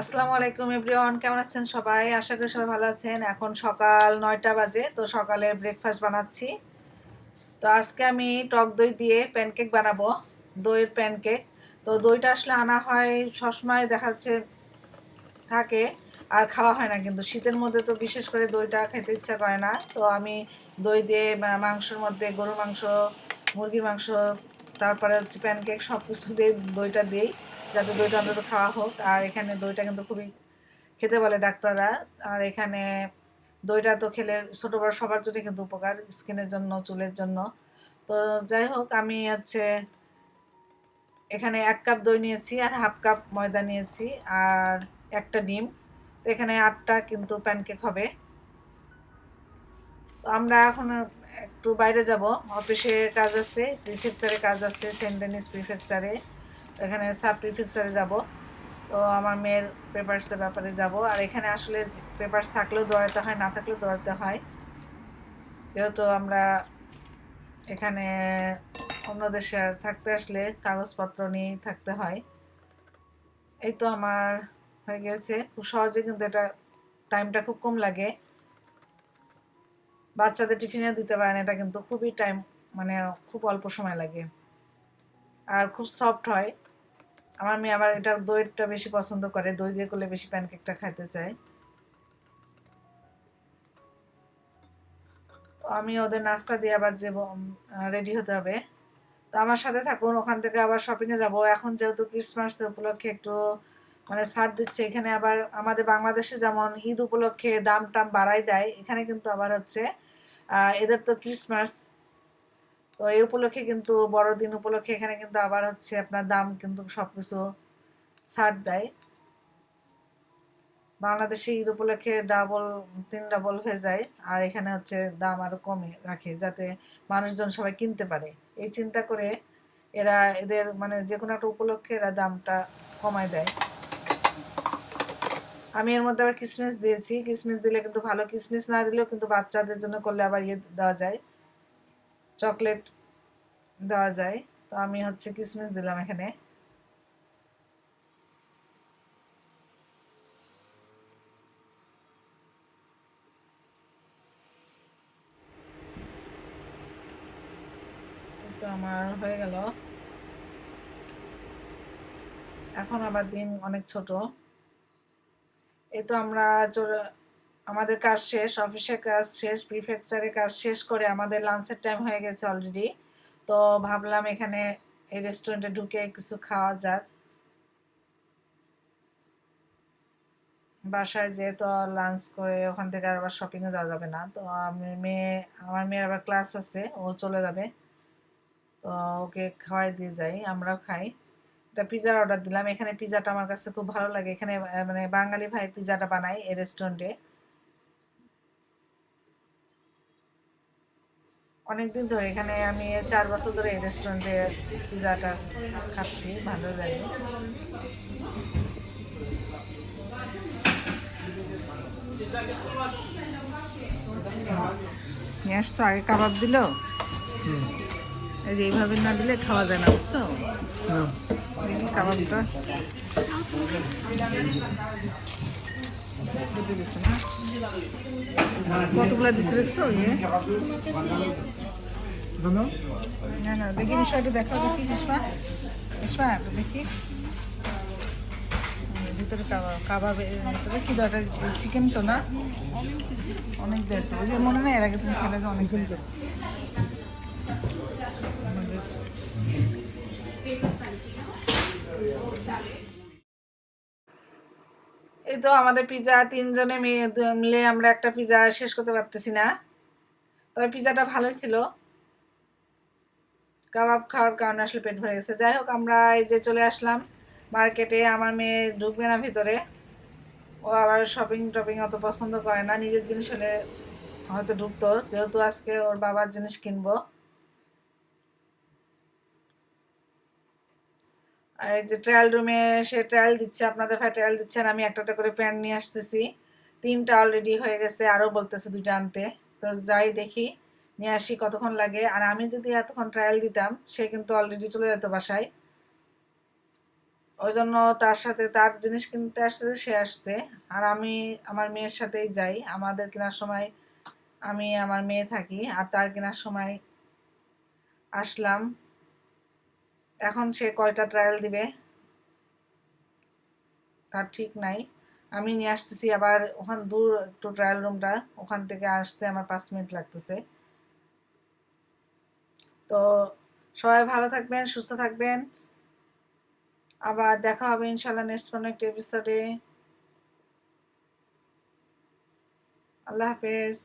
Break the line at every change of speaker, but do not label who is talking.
আসসালামু আলাইকুম এভরিওয়ান, কেমন আছেন সবাই? আশা করি সবাই ভালো আছেন। এখন সকাল নয়টা বাজে, তো সকালে ব্রেকফাস্ট বানাচ্ছি। তো আজকে আমি টক দই দিয়ে প্যানকেক বানাবো, দইয়ের প্যানকেক তো দইটা আসলে আনা হয়, সবসময় দেখা যাচ্ছে থাকে, আর খাওয়া হয় না কিন্তু। শীতের মধ্যে তো বিশেষ করে দইটা খেতে ইচ্ছা করে না। তো আমি দই দিয়ে মাংসের মধ্যে গরুর মাংস, মুরগির মাংস তারপরে হচ্ছে প্যানকেক সব কিছু দিয়ে দইটা দিই, যাতে দইটা অন্তত খাওয়া হোক। আর এখানে দইটা কিন্তু খুবই খেতে বলে ডাক্তাররা। আর এখানে দইটা তো খেলে ছোটো বড় সবার জন্য কিন্তু উপকার, স্কিনের জন্য, চুলের জন্য। তো যাই হোক, আমি হচ্ছে এখানে এক কাপ দই নিয়েছি আর হাফ কাপ ময়দা নিয়েছি আর একটা ডিম। তো এখানে আটটা কিন্তু প্যানকেক হবে। তো আমরা এখন একটু বাইরে যাব। অফিসে কাজ আছে প্রিফেকচারে কাজ আছে সেন্ট ডেনিস প্রিফেকচারে এখানে সাব প্রিফেকচারে যাব। তো আমার মেয়ের পেপার্সের ব্যাপারে যাব। আর এখানে আসলে পেপার্স থাকলেও দৌড়াতে হয়, না থাকলেও দৌড়াতে হয়। যেহেতু আমরা এখানে অন্য দেশে থাকতে আসলে কাগজপত্র নিয়েই থাকতে হয়। এই তো আমার হয়ে গেছে। খুব সহজে কিন্তু এটা টাইমটা খুব কম লাগে। বাচ্চাদের টিফিনে দিতে পারেন, এটা কিন্তু খুবই টাইম মানে খুব অল্প সময় লাগে। আর খুব সফট হয়। আমার মেয়ে আবার এটা দইটা বেশি পছন্দ করে, দই দিয়ে করলে বেশি প্যানকেকটা খাইতে চায়। তো আমি ওদের নাস্তা দিয়ে আবার যে রেডি হতে হবে। তো আমার সাথে থাকুন, ওখান থেকে আবার শপিংয়ে যাব। এখন যেহেতু ক্রিসমাস উপলক্ষে একটু মানে ছাড় দিচ্ছে। এখানে আবার আমাদের বাংলাদেশে যেমন ঈদ উপলক্ষে দাম টাম বাড়াই দেয়, এখানে কিন্তু আবার হচ্ছে এদের তো ক্রিসমাস তো এই উপলক্ষে কিন্তু, বড়দিন উপলক্ষে এখানে কিন্তু আবার হচ্ছে আপনার দাম কিন্তু সব কিছু ছাড় দেয়। বাংলাদেশে ঈদ উপলক্ষে ডাবল তিন ডাবল হয়ে যায়, আর এখানে হচ্ছে দাম আরও কমে রাখে, যাতে মানুষজন সবাই কিনতে পারে। এই চিন্তা করে এরা এদের মানে যে কোনো একটা উপলক্ষে এরা দামটা কমায় দেয়। আমি এর মধ্যে আবার কিসমিস দিয়েছি। কিসমিস দিলে কিন্তু ভালো। কিসমিস না দিলেও কিন্তু বাচ্চাদের জন্য করলে আবার ইয়ে দেওয়া যায়। চকলেট দেওয়া যায়। তো আমি হচ্ছে কিসমিস দিলাম এখানে। তো আমার হয়ে গেল। এখন আবার দিন অনেক ছোট। এই তো আমরা আমাদের কাজ শেষ, অফিসের কাজ শেষ প্রিফেকচারের কাজ শেষ করে আমাদের লাঞ্চের টাইম হয়ে গেছে অলরেডি তো ভাবলাম এখানে এই রেস্টুরেন্টে ঢুকে কিছু খাওয়া যাক। বাসায় যেহেতু লাঞ্চ করে ওখান থেকে আবার শপিংয়ে যাওয়া যাবে না। তো আমি মেয়ে, আমার মেয়ের আবার ক্লাস আছে, ও চলে যাবে। তো ওকে খাওয়াই দিয়ে যাই, আমরাও খাই। একটা পিজার অর্ডার দিলাম। এখানে পিজাটা আমার কাছে খুব ভালো লাগে। এখানে মানে বাঙালি ভাই পিজাটা বানাই এই রেস্টুরেন্টে অনেকদিন ধরে এখানে আমি চার বছর ধরে এই রেস্টুরেন্টে পিজাটা খাচ্ছি। ভালো লাগে। নিয়ে আসছো? আগে কাবাব দিল? এই যে এইভাবে না দিলে খাওয়া যায় না বুঝছ? দেখি কাবাবটা। বুঝে দিছে না? কতগুলো দিছে দেখছ ইয়ে? না না দেখি বিষয়টা দেখো দেখি দেখি। ভিতরে কাবাব কাবাবের ভিতরে কি দরকার? চিকেন তো না? অনেক ওই মনে নেই এর আগে তুমি খেলে যে অনেক এই তো আমাদের পিজা তিনজনে মিলে আমরা একটা পিজা শেষ করতে পারতেছি না। তবে পিজাটা ভালোই ছিল। কাবাব খাওয়ার কারণে আসলে পেট ভরে গেছে। যাই হোক, আমরা এই যে চলে আসলাম মার্কেটে। আমার মেয়ে ঢুকবে না ভিতরে। ও আবার শপিং টপিং অত পছন্দ করে না। নিজের জিনিস হলে হয়তো ঢুকতো। যেহেতু আজকে ওর বাবার জিনিস কিনবো। এই যে ট্রায়াল রুমে সে ট্রায়াল দিচ্ছে, আপনাদের ভাই ট্রায়াল দিচ্ছে আর আমি একটা করে প্যান্ট নিয়ে আসতেছি। তিনটা অলরেডি হয়ে গেছে আরও বলতেছে দুইটা আনতে। তো যাই দেখি, নিয়ে আসি কতক্ষণ লাগে। আর আমি যদি এতক্ষণ ট্রায়াল দিতাম, সে কিন্তু অলরেডি চলে যেত বাসায়। ওই জন্য তার সাথে, তার জিনিস কিনতে আসছে, সে আসছে। আর আমি আমার মেয়ের সাথেই যাই। আমাদের কেনার সময় আমি আমার মেয়ে থাকি, আর তার কেনার সময় আসলাম। এখন সে কয়টা ট্রায়াল দিবে? তার ঠিক নাই। আমি নিয়ে আসতেছি আবার ওখান দূর একটু ট্রায়াল রুমটা ওখান থেকে আসতে আমার পাঁচ মিনিট লাগতেছে। তো সবাই ভালো থাকবেন, সুস্থ থাকবেন। আবার দেখা হবে ইনশাল্লাহ নেক্সট কোনো একটা এপিসোডে আল্লাহ হাফেজ।